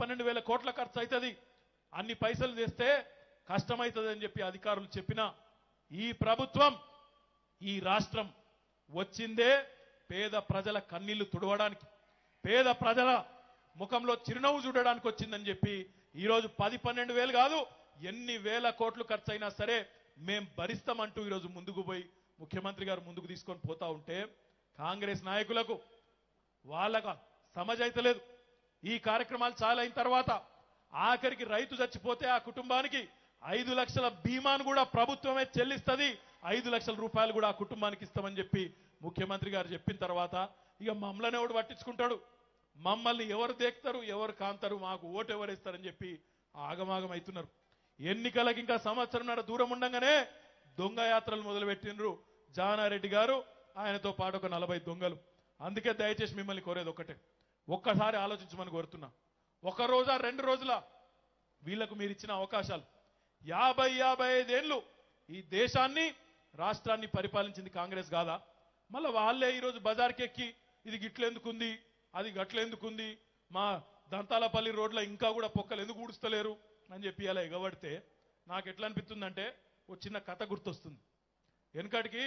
పన్నెండు వేల కోట్ల ఖర్చు అవుతుంది అన్ని పైసలు తెస్తే కష్టమవుతుంది అని చెప్పి అధికారులు చెప్పినా ఈ ప్రభుత్వం ఈ రాష్ట్రం వచ్చిందే పేద ప్రజల కన్నీళ్ళు తుడవడానికి పేద ప్రజల ముఖంలో చిరునవ్వు చూడడానికి వచ్చిందని చెప్పి ఈరోజు పది పన్నెండు వేలు కాదు ఎన్ని వేల కోట్లు ఖర్చు అయినా సరే మేం భరిస్తామంటూ ఈరోజు ముందుకు పోయి ముఖ్యమంత్రి గారు ముందుకు తీసుకొని పోతా ఉంటే కాంగ్రెస్ నాయకులకు వాళ్ళకు సమజైతలేదు ఈ కార్యక్రమాలు చాలా అయిన తర్వాత ఆఖరికి రైతు చచ్చిపోతే ఆ కుటుంబానికి ఐదు లక్షల బీమాను కూడా ప్రభుత్వమే చెల్లిస్తుంది. ఐదు లక్షల రూపాయలు కూడా ఆ కుటుంబానికి ఇస్తామని చెప్పి ముఖ్యమంత్రి గారు చెప్పిన తర్వాత ఇక మమ్మల్ని ఎవడు పట్టించుకుంటాడు? మమ్మల్ని ఎవరు దేక్తారు? ఎవరు కాంతారు? మాకు ఓటు ఎవరు ఇస్తారని చెప్పి ఆగమాగం అవుతున్నారు. ఎన్నికలకు ఇంకా సంవత్సరంన్నర దూరం ఉండగానే దొంగ యాత్రలు మొదలుపెట్టినరు జానారెడ్డి గారు ఆయనతో పాటు ఒక నలభై దొంగలు. అందుకే దయచేసి మిమ్మల్ని కోరేది ఒకటే ఒక్కసారి ఆలోచించమని కోరుతున్నా. ఒక రోజా రెండు రోజుల వీళ్ళకు మీరు ఇచ్చిన అవకాశాలు. యాభై యాభై ఐదేళ్ళు ఈ దేశాన్ని రాష్ట్రాన్ని పరిపాలించింది కాంగ్రెస్ కాదా? మళ్ళీ వాళ్ళే ఈరోజు బజార్కి ఎక్కి ఇది గిట్లెందుకుంది అది గట్లెందుకుంది మా దంతాలపల్లి రోడ్లో ఇంకా కూడా పొక్కలు ఎందుకు ఊడుస్తలేరు అని చెప్పి అలా ఎగబడితే నాకు ఎట్లా అనిపిస్తుందంటే ఓ చిన్న కథ గుర్తొస్తుంది. వెనకటికి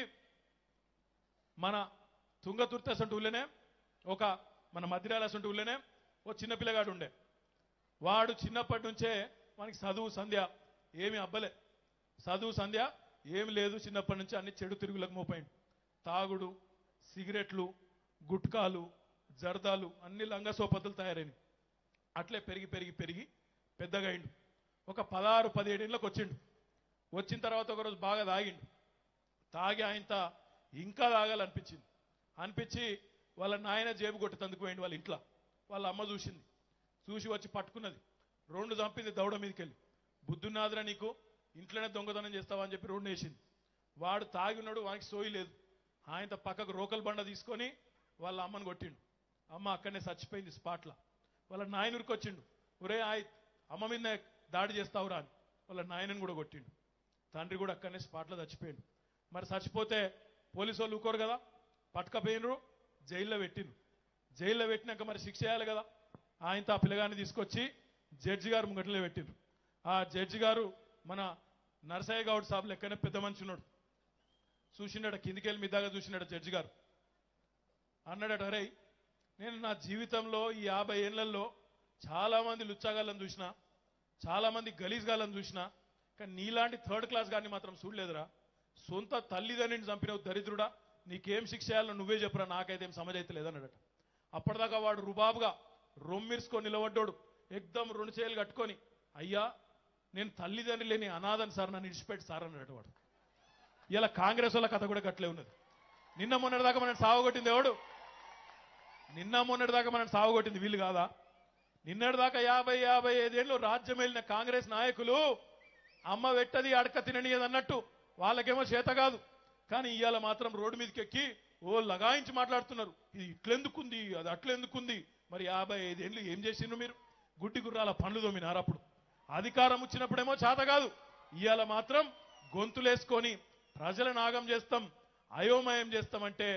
మన తుంగతుర్తి అసంటి ఊళ్ళోనే ఒక మన మధ్యరాల అసంటి ఊళ్ళోనే ఓ చిన్న పిల్లగాడు ఉండే. వాడు చిన్నప్పటి నుంచే మనకి చదువు సంధ్య ఏమి అబ్బలే. చదువు సంధ్య ఏమి లేదు చిన్నప్పటి నుంచి అన్ని చెడు తిరుగులకు మోపాయిండు తాగుడు సిగరెట్లు గుట్కాలు జర్దాలు అన్ని లంగసోపతులు తయారైనవి అట్లే పెరిగి పెరిగి పెరిగి పెద్దగా అయిండు. ఒక పదహారు పదిహేడేళ్ళకి వచ్చిండు. వచ్చిన తర్వాత ఒకరోజు బాగా తాగిండు. తాగి ఆయనతో ఇంకా తాగాలనిపించింది అనిపించి వాళ్ళ నాయన జేబు కొట్టి తందుకు పోయిండు వాళ్ళ ఇంట్లో. వాళ్ళ అమ్మ చూసింది. చూసి వచ్చి పట్టుకున్నది. రెండు చంపింది దౌడ మీదకి వెళ్ళి బుద్ధున్నాదిరా నీకు? ఇంట్లోనే దొంగతనం చేస్తావా అని చెప్పి రెండు వేసింది. వాడు తాగి ఉన్నాడు వానికి సోయి లేదు. ఆయనతో పక్కకు రోకల్ బండ తీసుకొని వాళ్ళ అమ్మని కొట్టిండు. అమ్మ అక్కడనే చచ్చిపోయింది స్పాట్లో. వాళ్ళ నాయనుడికి వచ్చిండు. ఒరే ఆయ్ అమ్మ మీద దాడి చేస్తావురా అని. వాళ్ళ నాయనని కూడా కొట్టిండు. తండ్రి కూడా అక్కడనే స్పాట్లో చచ్చిపోయిండు. మరి చచ్చిపోతే పోలీసు వాళ్ళు ఊకోరు కదా? పట్టుకపోయినరు జైల్లో పెట్టిండ్రు. జైల్లో పెట్టినాక మరి శిక్ష చేయాలి కదా? ఆయనతో ఆ పిల్లగాన్ని తీసుకొచ్చి జడ్జి గారు ముంగట్లో పెట్టిండ్రు. ఆ జడ్జి గారు మన నరసయ్య గౌడ్ సాబ్ లెక్కనే పెద్ద మనిషి ఉన్నాడు. కిందికి వెళ్ళి మీ దాకా చూసినాడు జడ్జి గారు. అన్నాడట అరే నేను నా జీవితంలో ఈ యాభై ఏళ్ళలో చాలామంది లుచ్చాగాళ్ళని చూసిన చాలామంది గలీజ్ గాళ్ళని చూసిన కానీ నీలాంటి థర్డ్ క్లాస్ గారిని మాత్రం చూడలేదురా. సొంత తల్లిదండ్రిని చంపినవు దరిద్రుడా నీకేం శిక్ష చేయాలో నువ్వే చెప్పురా నాకైతే ఏం సమజైతే లేదన్నాడట. అప్పటిదాకా వాడు రుబాబుగా రొమ్మిర్చుకొని నిలబడ్డాడు ఎగ్దం రెండు చేతులు కట్టుకొని అయ్యా నేను తల్లిదండ్రి లేని అనాథని సార్ నన్ను ఇడిచిపెట్టి సార్ అన్నాడు వాడు. ఇలా కాంగ్రెస్ వాళ్ళ కథ కూడా గట్లే ఉన్నది. నిన్న మొన్నటిదాకా మనం సావగొట్టింది ఎవడు? నిన్న మొన్నటిదాకా మనం సావగొట్టింది వీళ్ళు కాదా? నిన్నటిదాకా యాభై యాభై ఐదేళ్ళు రాజ్యం వెళ్ళిన కాంగ్రెస్ నాయకులు అమ్మ వెట్టది అడక తిననియదు అన్నట్టు వాళ్ళకేమో చేత కాదు. కానీ ఇవాళ మాత్రం రోడ్డు మీదకి ఎక్కి ఓ లగాయించి మాట్లాడుతున్నారు. ఇది ఇట్లెందుకుంది? అది అట్లెందుకుంది? మరి యాభై ఐదేళ్ళు ఏం చేసిండ్రు మీరు? గుడ్డి గుర్రాల పండ్లు దోమినారు అప్పుడు. అధికారం వచ్చినప్పుడేమో చేత కాదు. ఇవాళ మాత్రం గొంతులేసుకొని ప్రజలను ఆగం చేస్తాం అయోమయం చేస్తామంటే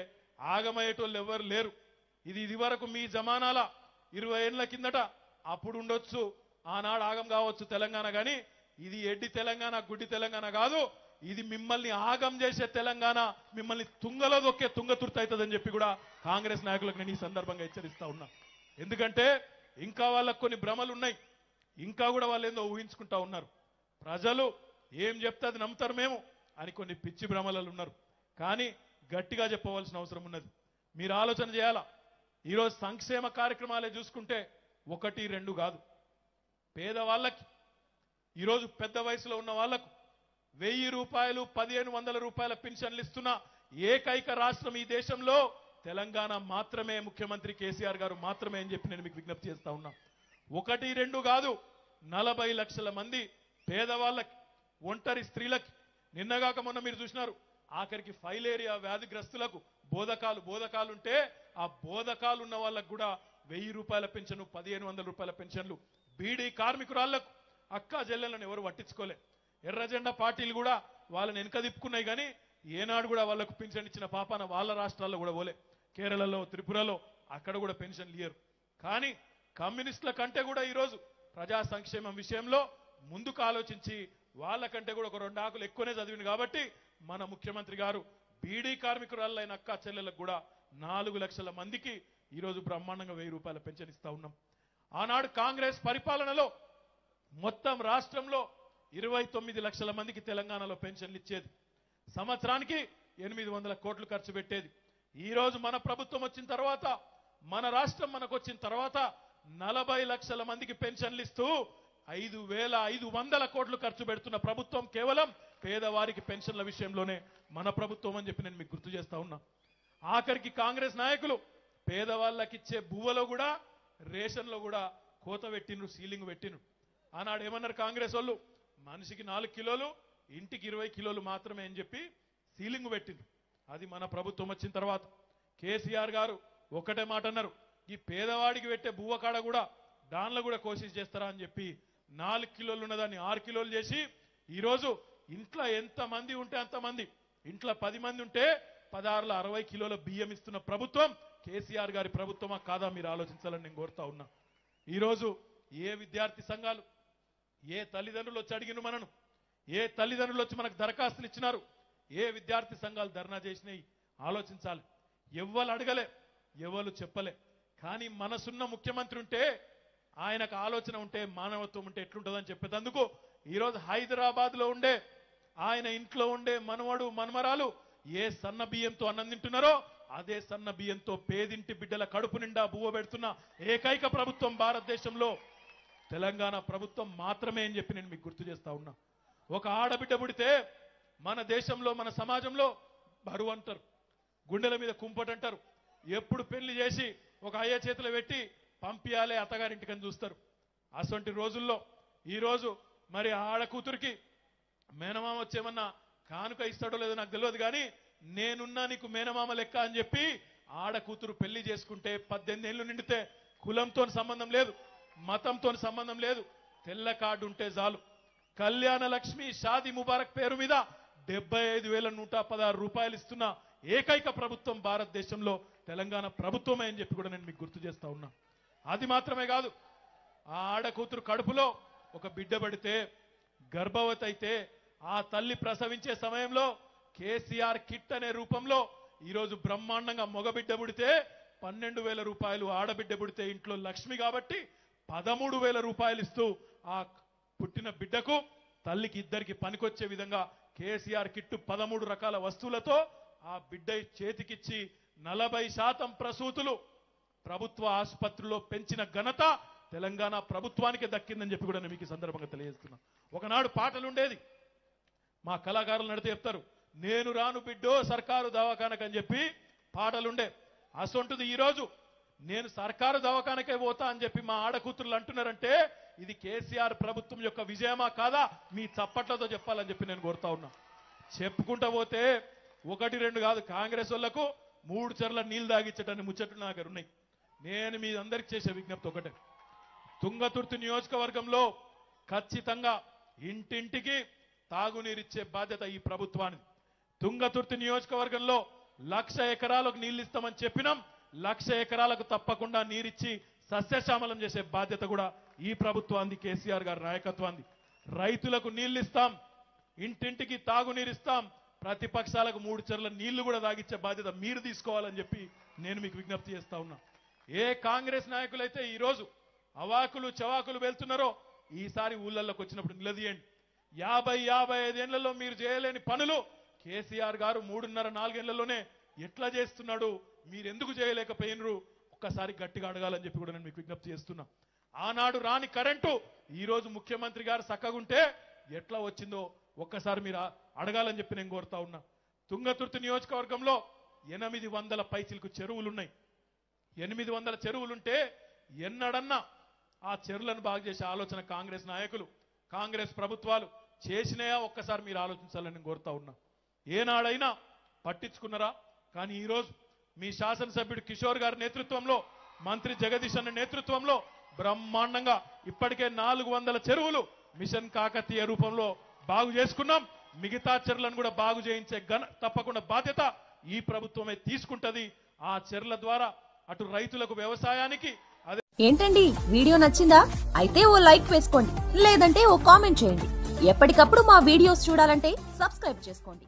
ఆగమయ్యేటోళ్ళు ఎవరు లేరు. ఇది ఇది వరకు మీ జమానాల ఇరవై ఏళ్ళ కిందట అప్పుడు ఉండొచ్చు. ఆనాడు ఆగం కావచ్చు తెలంగాణ కానీ ఇది ఎడ్డి తెలంగాణ గుడ్డి తెలంగాణ కాదు. ఇది మిమ్మల్ని ఆగం చేసే తెలంగాణ మిమ్మల్ని తుంగలో దొక్కే తుంగతుర్తి అవుతుందని చెప్పి కూడా కాంగ్రెస్ నాయకులకు నేను ఈ సందర్భంగా హెచ్చరిస్తా ఉన్నా. ఎందుకంటే ఇంకా వాళ్ళకు కొన్ని భ్రమలు ఉన్నాయి. ఇంకా కూడా వాళ్ళు ఏందో ఊహించుకుంటా ఉన్నారు. ప్రజలు ఏం చెప్తే అది నమ్ముతారు మేము అని కొన్ని పిచ్చి భ్రమలలో ఉన్నారు. కానీ గట్టిగా చెప్పవలసిన అవసరం ఉన్నది. మీరు ఆలోచన చేయాలా? ఈరోజు సంక్షేమ కార్యక్రమాలే చూసుకుంటే ఒకటి రెండు కాదు. పేదవాళ్ళకి ఈరోజు పెద్ద వయసులో ఉన్న వాళ్ళకు వెయ్యి రూపాయలు పదిహేను వందల రూపాయల పెన్షన్లు ఇస్తున్న ఏకైక రాష్ట్రం ఈ దేశంలో తెలంగాణ మాత్రమే. ముఖ్యమంత్రి కేసీఆర్ గారు మాత్రమే అని చెప్పి నేను మీకు విజ్ఞప్తి చేస్తా ఉన్నా. ఒకటి రెండు కాదు నలభై లక్షల మంది పేదవాళ్ళకి ఒంటరి స్త్రీలకి. నిన్నగాక మొన్న మీరు చూసినారు ఆఖరికి ఫైలేరియా వ్యాధిగ్రస్తులకు బోధకాలు బోధకాలు ఉంటే ఆ బోధకాలు ఉన్న వాళ్ళకు కూడా వెయ్యి రూపాయల పెన్షన్ పదిహేను వందల రూపాయల పెన్షన్లు బీడీ కార్మికురాళ్ళకు అక్క జల్లెలను ఎవరు పట్టించుకోలే. ఎర్రజెండా పార్టీలు కూడా వాళ్ళని వెనకదిప్పుకున్నాయి కానీ ఏనాడు కూడా వాళ్ళకు పెన్షన్ ఇచ్చిన పాపాన వాళ్ళ రాష్ట్రాల్లో కూడా పోలే. కేరళలో త్రిపురలో అక్కడ కూడా పెన్షన్లు ఇయ్యరు. కానీ కమ్యూనిస్టుల కంటే కూడా ఈరోజు ప్రజా సంక్షేమం విషయంలో ముందుకు ఆలోచించి వాళ్ళకంటే కూడా ఒక రెండు ఆకులు ఎక్కువనే చదివింది కాబట్టి మన ముఖ్యమంత్రి గారు బీడీ కార్మికురాళ్ళైన అక్క చెల్లెలకు కూడా నాలుగు లక్షల మందికి ఈరోజు బ్రహ్మాండంగా వెయ్యి రూపాయల పెన్షన్ ఇస్తా ఉన్నాం. ఆనాడు కాంగ్రెస్ పరిపాలనలో మొత్తం రాష్ట్రంలో ఇరవై తొమ్మిది లక్షల మందికి తెలంగాణలో పెన్షన్లు ఇచ్చేది. సంవత్సరానికి ఎనిమిది వందల కోట్లు ఖర్చు పెట్టేది. ఈ రోజు మన ప్రభుత్వం వచ్చిన తర్వాత మన రాష్ట్రం మనకు వచ్చిన తర్వాత నలభై లక్షల మందికి పెన్షన్లు ఇస్తూ ఐదు వేల ఐదు వందల కోట్లు ఖర్చు పెడుతున్న ప్రభుత్వం కేవలం పేదవారికి పెన్షన్ల విషయంలోనే మన ప్రభుత్వం అని చెప్పి నేను మీకు గుర్తు చేస్తా ఉన్నా. ఆఖరికి కాంగ్రెస్ నాయకులు పేదవాళ్ళకి ఇచ్చే కూడా రేషన్లో కూడా కోత పెట్టిండ్రు సీలింగ్ పెట్టిండ్రు. ఆనాడు ఏమన్నారు కాంగ్రెస్ వాళ్ళు? మనిషికి నాలుగు కిలోలు ఇంటికి ఇరవై కిలోలు మాత్రమే అని చెప్పి సీలింగ్ పెట్టింది అది మన ప్రభుత్వం వచ్చిన తర్వాత. కేసీఆర్ గారు ఒకటే మాట అన్నారు ఈ పేదవాడికి పెట్టే బువ్వకాడ కూడా దానిలో కూడా కోసిస్ చేస్తారా అని చెప్పి నాలుగు కిలోలు ఉన్నదాన్ని ఆరు కిలోలు చేసి ఈరోజు ఇంట్లో ఎంతమంది ఉంటే అంతమంది ఇంట్లో పది మంది ఉంటే పదహారుల అరవై కిలోల బియ్యం ఇస్తున్న ప్రభుత్వం కేసీఆర్ గారి ప్రభుత్వమా కాదా మీరు ఆలోచించాలని నేను కోరుతా ఉన్నా. ఈరోజు ఏ విద్యార్థి సంఘాలు ఏ తల్లిదండ్రులు వచ్చి అడిగిన మనను? ఏ తల్లిదండ్రులు వచ్చి మనకు దరఖాస్తులు ఇచ్చినారు? ఏ విద్యార్థి సంఘాలు ధర్నా చేసినాయి? ఆలోచించాలి. ఎవ్వరు అడగలే ఎవరు చెప్పలే. కానీ మనసున్న ముఖ్యమంత్రి ఉంటే ఆయనకు ఆలోచన ఉంటే మానవత్వం ఉంటే ఎట్లుంటుందని చెప్పేందుకు ఈరోజు హైదరాబాద్లో ఉండే ఆయన ఇంట్లో ఉండే మనవడు మనమరాలు ఏ సన్న బియ్యంతో అన్నం తింటున్నారో అదే సన్న బియ్యంతో పేదింటి బిడ్డల కడుపు నిండా బువ్వ పెడుతున్న ఏకైక ప్రభుత్వం భారతదేశంలో తెలంగాణ ప్రభుత్వం మాత్రమే అని చెప్పి నేను మీకు గుర్తు చేస్తా ఉన్నా. ఒక ఆడబిడ్డ పుడితే మన దేశంలో మన సమాజంలో బరువు అంటారు. గుండెల మీద కుంపటంటారు ఎప్పుడు పెళ్ళి చేసి ఒక అయ్య చేతిలో పెట్టి పంపియాలే అత్తగారింటికని చూస్తారు. అసొంటి రోజుల్లో ఈ రోజు మరి ఆడ కూతురికి మేనమామ వచ్చేమన్నా కానుక ఇస్తాడో లేదో నాకు తెలియదు కానీ నేనున్నా నీకు మేనమామ లెక్క అని చెప్పి ఆడ కూతురు పెళ్ళి చేసుకుంటే పద్దెనిమిది ఏళ్ళు నిండితే కులంతో సంబంధం లేదు. మతంతో సంబంధం లేదు. తెల్ల కార్డు ఉంటే చాలు. కళ్యాణ లక్ష్మి షాది ముబారక్ పేరు మీద డెబ్బై ఐదు వేల నూట పదహారు రూపాయలు ఇస్తున్న ఏకైక ప్రభుత్వం భారతదేశంలో తెలంగాణ ప్రభుత్వమే అని చెప్పి కూడా నేను మీకు గుర్తు చేస్తా ఉన్నా. అది మాత్రమే కాదు ఆ ఆడకూతురు కడుపులో ఒక బిడ్డ పడితే గర్భవతి అయితే ఆ తల్లి ప్రసవించే సమయంలో కేసీఆర్ కిట్ అనే రూపంలో ఈరోజు బ్రహ్మాండంగా మగబిడ్డ పుడితే పన్నెండు వేల రూపాయలు ఆడబిడ్డ పుడితే ఇంట్లో లక్ష్మి కాబట్టి పదమూడు వేల రూపాయలు ఇస్తూ ఆ పుట్టిన బిడ్డకు తల్లికి ఇద్దరికి పనికొచ్చే విధంగా కేసీఆర్ కిట్టు పదమూడు రకాల వస్తువులతో ఆ బిడ్డ చేతికిచ్చి నలభై శాతం ప్రసూతులు ప్రభుత్వ ఆసుపత్రిలో పెంచిన ఘనత తెలంగాణ ప్రభుత్వానికి దక్కిందని చెప్పి కూడా నేను మీకు సందర్భంగా తెలియజేస్తున్నా. ఒకనాడు పాటలు ఉండేది మా కళాకారులు నడితే చెప్తారు నేను రాను బిడ్డో సర్కారు దవాఖానకని చెప్పి పాటలుండే. అసొంటిది ఈరోజు. నేను సర్కారు దవాఖానకే పోతా అని చెప్పి మా ఆడకూతురులు అంటున్నారంటే ఇది కేసీఆర్ ప్రభుత్వం యొక్క విజయమా కాదా? మీ చప్పట్లతో చెప్పాలని చెప్పి నేను కోరుతా ఉన్నా. చెప్పుకుంటా పోతే ఒకటి రెండు కాదు కాంగ్రెస్ వాళ్ళకు మూడు చెర్ల నీళ్ళు తాగించటాన్ని ముచ్చట్లు నా దగ్గర ఉన్నాయి. నేను మీ అందరికి చేసే విజ్ఞప్తి ఒకటే. తుంగతుర్తి నియోజకవర్గంలో ఖచ్చితంగా ఇంటింటికి తాగునీరిచ్చే బాధ్యత ఈ ప్రభుత్వానికి తుంగతుర్తి నియోజకవర్గంలో లక్ష ఎకరాలకు నీళ్ళు ఇస్తామని చెప్పినాం. లక్ష ఎకరాలకు తప్పకుండా నీరిచ్చి సస్యశ్యామలం చేసే బాధ్యత కూడా ఈ ప్రభుత్వానికి కేసీఆర్ గారి నాయకత్వాన్ని రైతులకు నీళ్ళు ఇస్తాం ఇంటింటికి తాగునీరు ఇస్తాం ప్రతిపక్షాలకు మూడు చెర్ల నీళ్ళు కూడా తాగిచ్చే బాధ్యత మీరు తీసుకోవాలని చెప్పి నేను మీకు విజ్ఞప్తి చేస్తా ఉన్నా. ఏ కాంగ్రెస్ నాయకులైతే ఈ రోజు అవాకులు చవాకులు వెళ్తున్నారో ఈసారి ఊళ్ళల్లోకి వచ్చినప్పుడు నిలదీయండి. యాభై యాభై ఐదేళ్ళలో మీరు చేయలేని పనులు కేసీఆర్ గారు మూడున్నర నాలుగేళ్ళలోనే ఎట్లా చేస్తున్నాడు? మీరెందుకు చేయలేకపోయినరు? ఒక్కసారి గట్టిగా అడగాలని చెప్పి కూడా నేను మీకు విజ్ఞప్తి చేస్తున్నా. ఆనాడు రాని కరెంటు ఈరోజు ముఖ్యమంత్రి గారు చక్కగుంటే ఎట్లా వచ్చిందో ఒక్కసారి మీరు అడగాలని చెప్పి నేను కోరుతా ఉన్నా. తుంగతుర్తి నియోజకవర్గంలో ఎనిమిది వందల పైచిలకు చెరువులున్నాయి. ఎనిమిది వందల చెరువులుంటే ఎన్నడన్నా ఆ చెరువులను బాగు చేసే ఆలోచన కాంగ్రెస్ నాయకులు కాంగ్రెస్ ప్రభుత్వాలు చేసినాయా ఒక్కసారి మీరు ఆలోచించాలని నేను కోరుతా ఉన్నా. ఏనాడైనా పట్టించుకున్నారా? కానీ ఈరోజు మీ శాసనసభ్యుడు కిషోర్ గారి నేతృత్వంలో మంత్రి జగదీష్ అన్న నేతృత్వంలో బ్రహ్మాండంగా ఇప్పటికే నాలుగు వందల చెరువులు మిషన్ కాకతీయ రూపంలో బాగు చేసుకున్నాం. మిగతా చెర్లను కూడా బాగు చేయించే ఘన తప్పకుండా బాధ్యత ఈ ప్రభుత్వమే తీసుకుంటది. ఆ చెర్ల ద్వారా అటు రైతులకు వ్యవసాయానికి ఏంటండి? వీడియో నచ్చిందా? అయితే ఓ లైక్ వేసుకోండి. లేదంటే ఓ కామెంట్ చేయండి. ఎప్పటికప్పుడు మా వీడియోస్ చూడాలంటే సబ్స్క్రైబ్ చేసుకోండి.